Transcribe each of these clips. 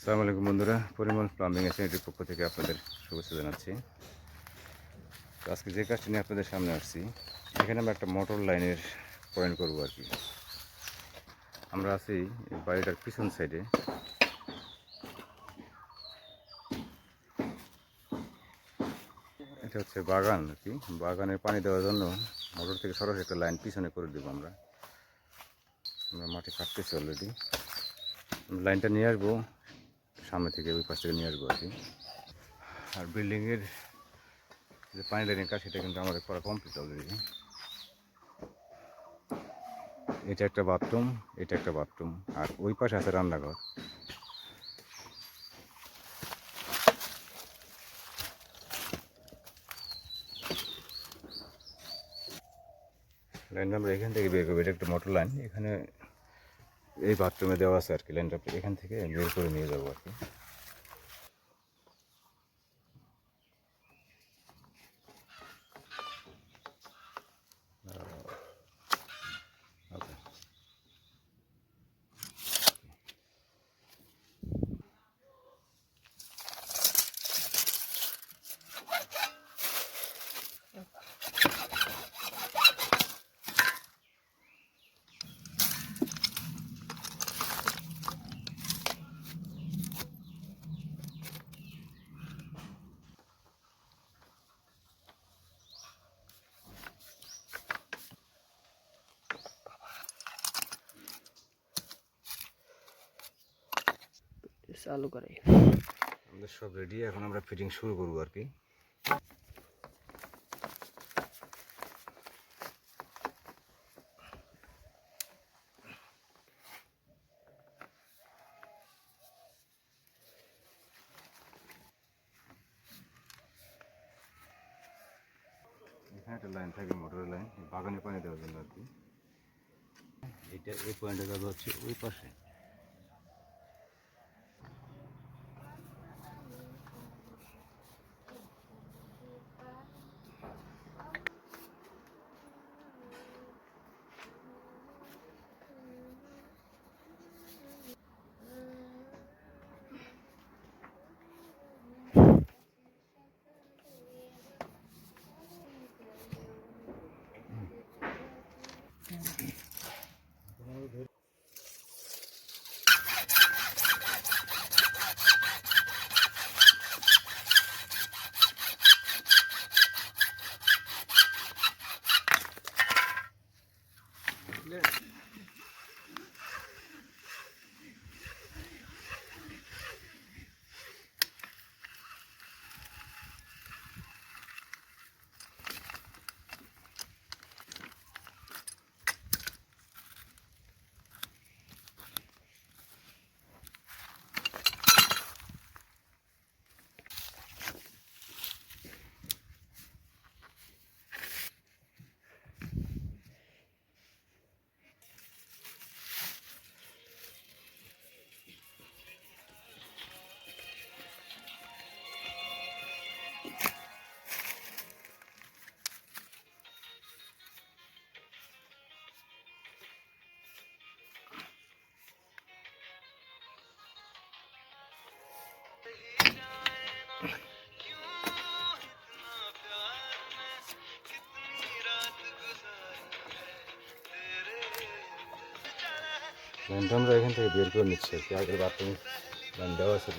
আসসালামু আলাইকুম বন্ধুরা। পরিমল প্লাম্বিং এসেন্টের পক্ষ থেকে আপনাদের শুভেচ্ছা জানাচ্ছি। তো আজকে যে কাজটি নিয়ে আপনাদের সামনে আসছি, এখানে আমরা একটা মোটর লাইনের পয়েন্ট করব আর কি। আমরা আছি বাড়িটার পিছন সাইডে এটা হচ্ছে বাগান আর কি। বাগানের পানি দেওয়ার জন্য মোটর থেকে সরাসরি একটা লাইন পিছনে করে দেবো আমরা। আমরা মাটি কাটতেছি অলরেডি লাইনটা নিয়ে আসব। সামনে থেকে ওই পাশ থেকে নিয়ে আসব আর কি। আর বিল্ডিংয়ের যে পানি লাইনের কাজ, সেটা কিন্তু আমাদের করা কমপ্লিট অলরেডি এটা একটা বাথরুম এটা একটা বাথরুম আর ওই পাশে আছে রান্নাঘর। লাইনটা আমরা এখান থেকে বের করব, এটা একটা মোটর লাইন এখানে এই বাথরুমে দেওয়া আছে আর কি লাইনটা এখান থেকে বের করে নিয়ে যাব আর কি। চালু করে। আমাদের সব রেডি এখন আমরা ফিটিং শুরু করব আর কি। এখানে একটা লাইন থাকে মোটরের লাইন বাগানে পানি দেওয়ার জন্য আর কি। এটা এই পয়েন্টে যাবে হচ্ছে ওই পাশে। লাইনটা আমরা এখান থেকে বের করে নিচ্ছি আর কি আগের বাথরুম দেওয়া ছিল।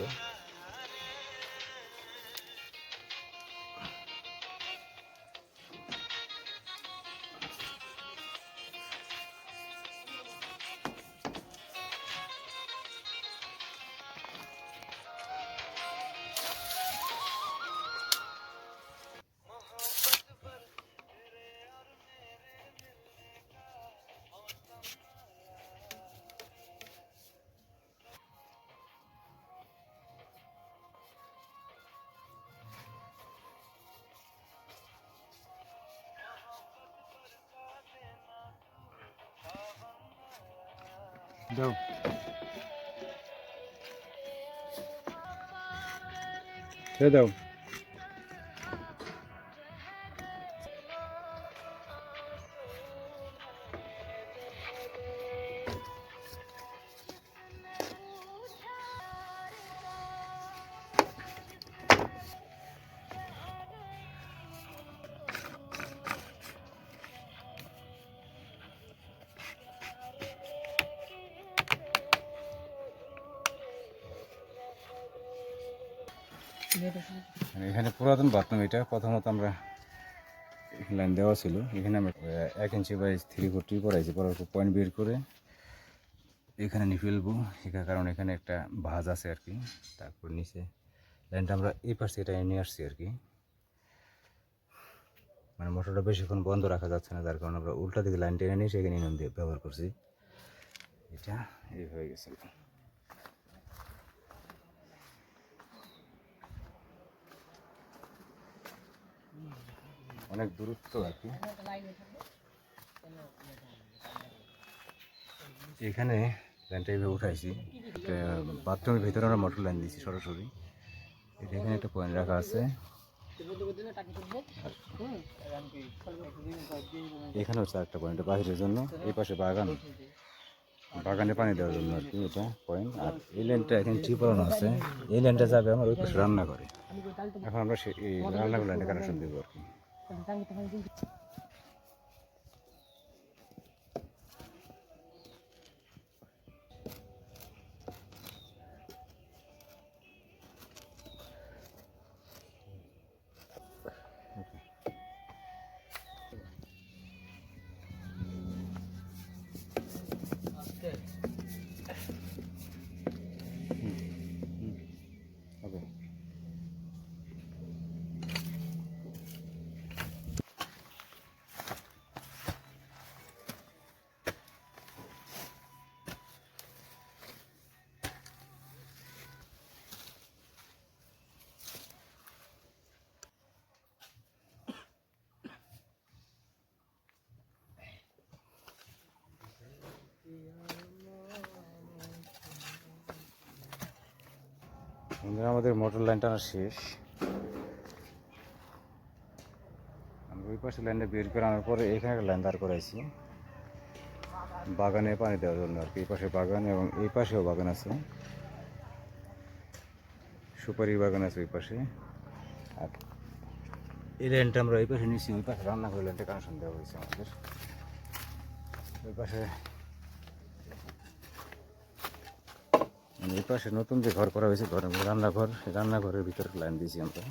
দাও। দাও। এখানে পুরাতন বাথরুম এটা। প্রথমত আমরা লাইন দেওয়া ছিল। এখানে আমরা এক ইঞ্চি বাই থ্রি ফোরটি করাইছি পরে পয়েন্ট বের করে এখানে নিয়ে ফেলব। এখানে কারণ এখানে একটা ভাঁজ আছে আর কি। তারপর নিচে লাইনটা আমরা এই পাশ এটা নিয়ে আসছি আর কি। মানে মোটরটা বেশিক্ষণ বন্ধ রাখা যাচ্ছে না, যার কারণে আমরা উল্টা দিকে লাইন টেনে নিয়ে সেখানে ব্যবহার করছি। এটা এই হয়ে গেছে। অনেক দূরত্ব আর কি এখানে লাইনটা এইভাবে উঠাইছি। একটা বাথরুমের ভিতরে আমরা মোটর লাইন দিয়েছি সরাসরি। এখানে একটা পয়েন্ট রাখা আছে। এখানে হচ্ছে একটা পয়েন্ট বাহিরের জন্য। এই পাশে বাগান। বাগানে পানি দেওয়ার জন্য আর কি এটা পয়েন্ট আর এই লাইনটা এখানে টিপানো আছে। এই লাইনটা যাবে আমার ওই পাশে রান্না করে এখন আমরা সে এই রান্নাঘর লাইনে কানেকশন দেবো আর কি। Tentang. আমাদের মোটর লাইন টানা শেষ। আমরা ওই পাশে লাইনটা বের করে আনার পরে এখানে একটা লাইন দাঁড় করাইছি। বাগানে পানি দেওয়ার জন্য আর কি, এই পাশে বাগান এবং এই পাশেও বাগান আছে। সুপারি বাগান আছে ওই পাশে। আর এই লাইনটা আমরা ওই পাশে নিচ্ছি ওই পাশে রান্না করে লাইনটা কানেকশন দেওয়া হয়েছে আমাদের। ওই পাশে এই পাশে নতুন যে ঘর করা হয়েছে ঘরের রান্নাঘর রান্নাঘরের ভিতরে লাইন দিয়েছি আমরা।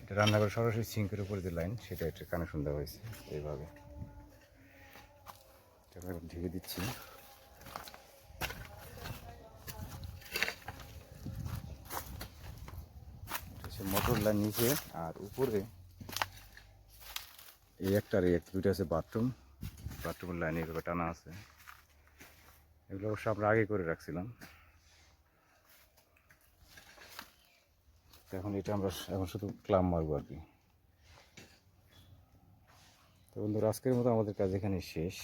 এটা রান্নাঘর সরাসরি সিঙ্কের উপরে যে লাইন সেটা একটা কানেকশন দেওয়া হয়েছে এইভাবে। এটা ঢেকে দিচ্ছি। মোটর লাইন নিচে, আর উপরে এই একটা আর এই একটা, দুইটা আছে বাথরুম বাথরুমের লাইন এইভাবে টানা আছে। এগুলো অবশ্য আমরা আগে করে রাখছিলাম। এখন এটা আমরা এখন শুধু ক্লাম মারবো আর কি। তো বন্ধুরা, আজকের মতো আমাদের কাজ এখানে শেষ।